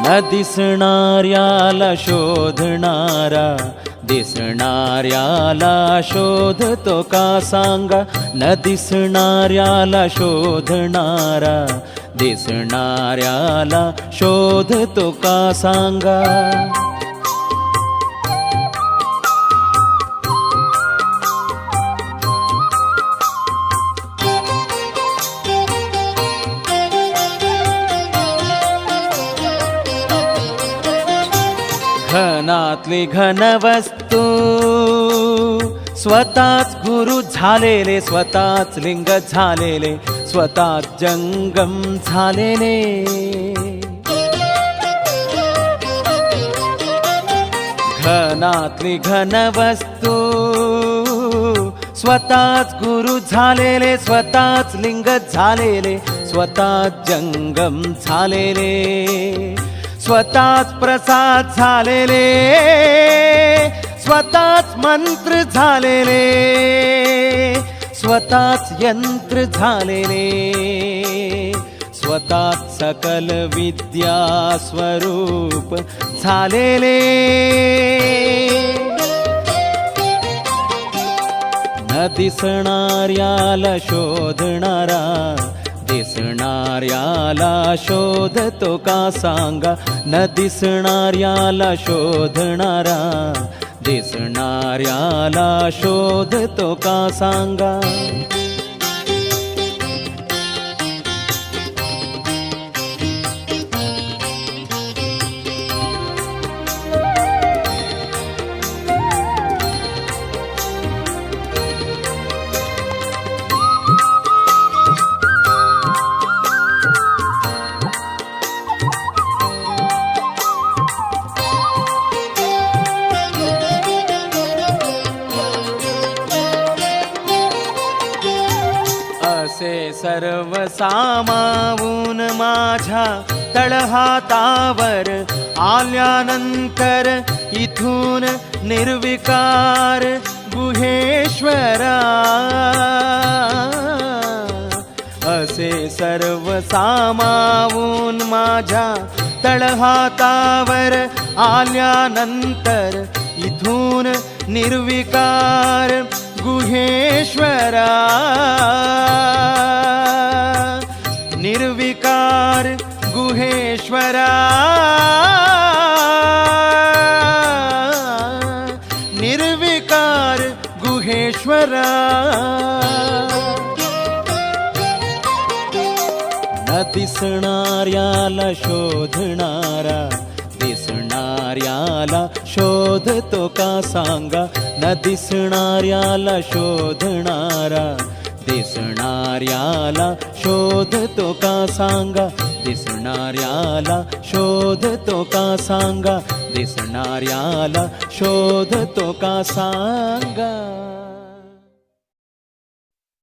न दिसणाऱ्याला शोधणारा दिसणाऱ्याला शोधतो का सांगा? न दिसणाऱ्याला शोधणारा दिसणाऱ्याला शोधतो का सांगा? घनातली घनवस्तू. स्वतःच गुरु झालेले स्वतःच लिंग झालेले स्वतःच जंगम झालेले. घनातली घनवस्तू. स्वतःच गुरु झालेले स्वतःच लिंग झालेले स्वतःच जंगम झालेले. स्वतःच प्रसाद झालेले स्वतःच मंत्र झालेले स्वतःच यंत्र झालेले स्वतःच सकल विद्या स्वरूप झालेले. न दिसणाऱ्याला शोधणारा दिसणाऱ्याला शोधतो का सांगा? न दिसणाऱ्याला शोधणारा. दिसणाऱ्याला शोधतो का सांगा? सर्व सामावून माझ्या तळहातावर आल्यानंतर इथून निर्विकार गुहेश्वरा. असे सर्व सामावून माझ्या तळहातावर आल्यानंतर इथून निर्विकार गुहेश्वरा. गुहेश्वरा। न दिसणाऱ्याला शोधणारा दिसणाऱ्याला शोधतो का सांगा? न दिसणाऱ्याला शोधणारा दिसणाऱ्याला शोधतो का सांगा? दिसणाऱ्याला शोधतो का सांगा? दिसणाऱ्याला शोधतो का सांगा?